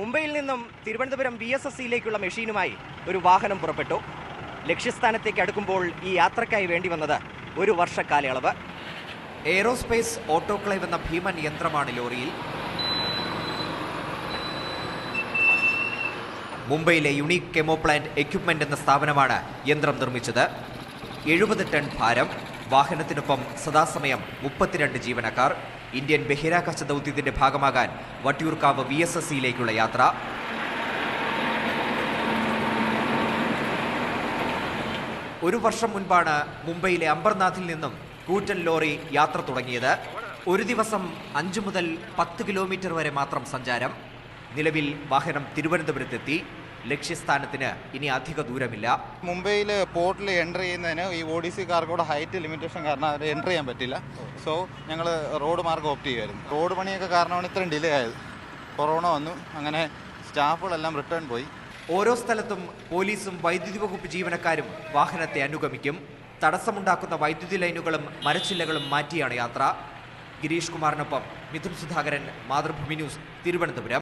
മുംബൈയിൽ നിന്നും Thiruvananthapuram V S S സിയിലേക്കുള്ള മെഷീനുമായി ഒരു വാഹനം പുറപ്പെട്ടു. ലക്ഷ്യസ്ഥാനത്തേക്ക് അടുക്കുമ്പോൾ ഈ യാത്രക്കായി വേണ്ടി വന്നത് ഒരു വർഷ കാലയളവ് എയ്റോസ്പേസ് ഓട്ടോക്ലേവ് എന്ന ഭീമൻ യന്ത്രമാണ് ലോറിയിൽ. മുംബൈയിലെ യുണീക് കെമോ പ്ലാന്റ് എക്യുപ്മെന്റ് എന്ന സ്ഥാപനമാണ് യന്ത്രം നിർമ്മിച്ചത്. എഴുപത് ടൺ ഭാരം വാഹനത്തിനൊപ്പം സദാസമയം മുപ്പത്തിരണ്ട് ജീവനക്കാർ. ഇന്ത്യൻ ബഹിരാകാശ ദൗത്യത്തിന്റെ ഭാഗമാകാൻ വട്ടിയൂർക്കാവ് വി എസ് എസ് സിയിലേക്കുള്ള യാത്ര. ഒരു വർഷം മുൻപാണ് മുംബൈയിലെ അംബർനാഥിൽ നിന്നും കൂറ്റൻ ലോറി യാത്ര തുടങ്ങിയത്. ഒരു ദിവസം അഞ്ചു മുതൽ പത്ത് കിലോമീറ്റർ വരെ മാത്രം സഞ്ചാരം. നിലവിൽ വാഹനം തിരുവനന്തപുരത്തെത്തി. ലക്ഷ്യസ്ഥാനത്തിന് ഇനി അധിക ദൂരമില്ല. മുംബൈയിൽ പോർട്ടിൽ എന്റർ ചെയ്യുന്നതിന് ഈ ഒ ഡി സി കാർക്കോടെ ഹൈറ്റ് ലിമിറ്റേഷൻ കാരണം അവർ എന്റർ ചെയ്യാൻ പറ്റില്ല. സോ ഞങ്ങൾ റോഡ് മാർഗം ഓപ്റ്റ് ചെയ്യുമായിരുന്നു റോഡ് പണിയൊക്കെ കാരണമാണ് ഇത്രയും ഡിലേ ആയത്. കൊറോണ വന്നു. അങ്ങനെ സ്റ്റാഫുകളെല്ലാം റിട്ടേൺ പോയി. ഓരോ സ്ഥലത്തും പോലീസും വൈദ്യുതി വകുപ്പ് ജീവനക്കാരും വാഹനത്തെ അനുഗമിക്കും. തടസ്സമുണ്ടാക്കുന്ന വൈദ്യുതി ലൈനുകളും മരച്ചില്ലകളും മാറ്റിയാണ് യാത്ര. ഗിരീഷ് കുമാറിനൊപ്പം മിഥുൻ സുധാകരൻ മാതൃഭൂമി ന്യൂസ് തിരുവനന്തപുരം.